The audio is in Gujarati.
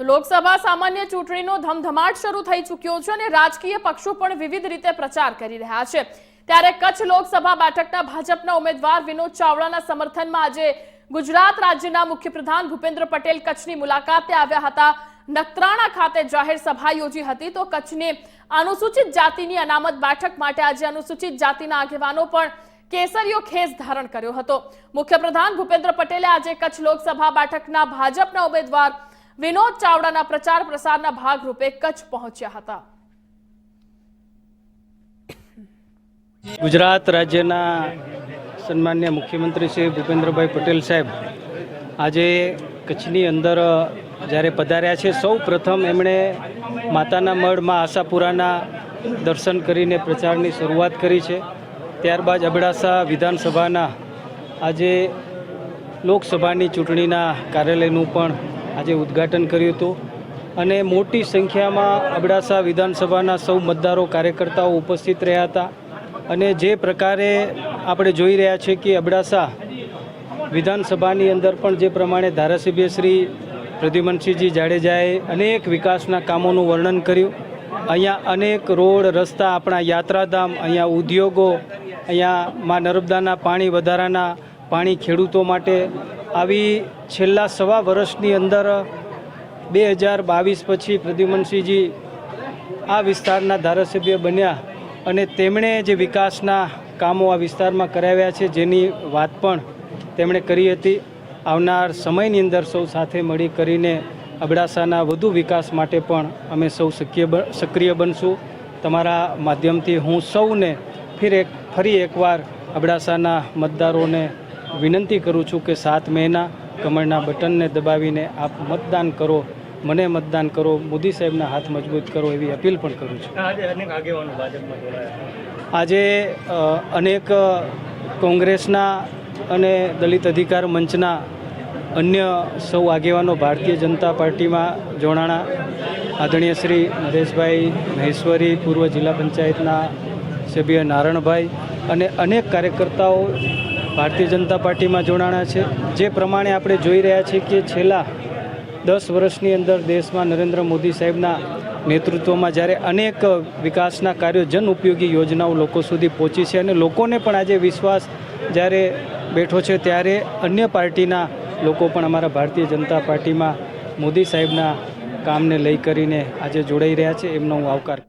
લોકસભા સામાન્ય ચૂંટણીનો ધમધમાટ શરૂ થઈ ચૂક્યો છે અને રાજકીય પક્ષો પણ વિવિધ રીતે પ્રચાર કરી રહ્યા છે. ત્યારે કચ્છ લોકસભા બેઠકના ભાજપના ઉમેદવાર વિનોદ ચાવડાના સમર્થનમાં આજે ગુજરાત રાજ્યના મુખ્યપ્રધાન ભૂપેન્દ્ર પટેલ કચ્છની મુલાકાતે આવ્યા હતા. નખત્રાણા ખાતે જાહેર સભા યોજી હતી. તો કચ્છની અનુસૂચિત જાતિની અનામત બેઠક માટે આજે અનુસૂચિત જાતિના આગેવાનો પણ કેસરીયો ખેસ ધારણ કર્યો હતો. મુખ્યપ્રધાન ભૂપેન્દ્ર પટેલે આજે કચ્છ લોકસભા બેઠકના ભાજપના ઉમેદવાર વિનોદ ચાવડાના પ્રચાર પ્રસારના ભાગરૂપે કચ્છ પહોંચ્યા હતા. ગુજરાત રાજ્યના સન્માન્ય મુખ્યમંત્રી શ્રી ભૂપેન્દ્રભાઈ પટેલ સાહેબ આજે કચ્છની અંદર જ્યારે પધાર્યા છે, સૌ પ્રથમ એમણે માતાના મળમાં આશાપુરાના દર્શન કરીને પ્રચારની શરૂઆત કરી છે. ત્યારબાદ અબડાસા વિધાનસભાના આજે લોકસભાની ચૂંટણીના કાર્યાલયનું પણ આજે ઉદ્ઘાટન કર્યું હતું. અને મોટી સંખ્યામાં અબડાસા વિધાનસભાના સૌ મતદારો કાર્યકર્તાઓ ઉપસ્થિત રહ્યા હતા. અને જે પ્રકારે આપણે જોઈ રહ્યા છીએ કે અબડાસા વિધાનસભાની અંદર પણ જે પ્રમાણે ધારાસભ્ય શ્રી પ્રદ્યુમનસિંહજી જાડેજાએ અનેક વિકાસના કામોનું વર્ણન કર્યું. અહીંયા અનેક રોડ, રસ્તા, આપણા યાત્રાધામ, અહીંયા ઉદ્યોગો, અહીંયા માં નર્મદાના પાણી વધારાના પાણી ખેડૂતો માટે આવી છેલ્લા સવા વર્ષની અંદર બે હજાર બાવીસ પછી પ્રદ્યુમનસિંહજી આ વિસ્તારના ધારાસભ્ય બન્યા અને તેમણે જે વિકાસના કામો આ વિસ્તારમાં કરાવ્યા છે જેની વાત પણ તેમણે કરી હતી. આવનાર સમયની અંદર સૌ સાથે મળી કરીને અબડાસાના વધુ વિકાસ માટે પણ અમે સૌ સક્રિય સક્રિય બનશું. તમારા માધ્યમથી હું સૌને ફિર એક, ફરી એકવાર અબડાસાના મતદારોને વિનંતી કરું છું કે સાત મેના કમળના બટનને દબાવીને આપ મતદાન કરો મને મતદાન કરો મોદી સાહેબના હાથ મજબૂત કરો એવી અપીલ પણ કરું છું. આજે અનેક કોંગ્રેસના અને દલિત અધિકાર મંચના અન્ય સૌ આગેવાનો ભારતીય જનતા પાર્ટીમાં જોડાણા. આદરણીય શ્રી નરેશભાઈ મહેશ્વરી પૂર્વ જિલ્લા પંચાયતના સભ્ય નારણભાઈ અને અનેક કાર્યકર્તાઓ ભારતીય જનતા પાર્ટીમાં જોડાણા છે. જે પ્રમાણે આપણે જોઈ રહ્યા છીએ કે છેલ્લા દસ વર્ષની અંદર દેશમાં નરેન્દ્ર મોદી સાહેબના નેતૃત્વમાં જ્યારે અનેક વિકાસના કાર્યો જન ઉપયોગી યોજનાઓ લોકો સુધી પહોંચી છે અને લોકોને પણ આજે વિશ્વાસ જ્યારે બેઠો છે ત્યારે અન્ય પાર્ટીના લોકો પણ અમારા ભારતીય જનતા પાર્ટીમાં મોદી સાહેબના કામને લઈ કરીને આજે જોડાઈ રહ્યા છે. એમનો હું આવકાર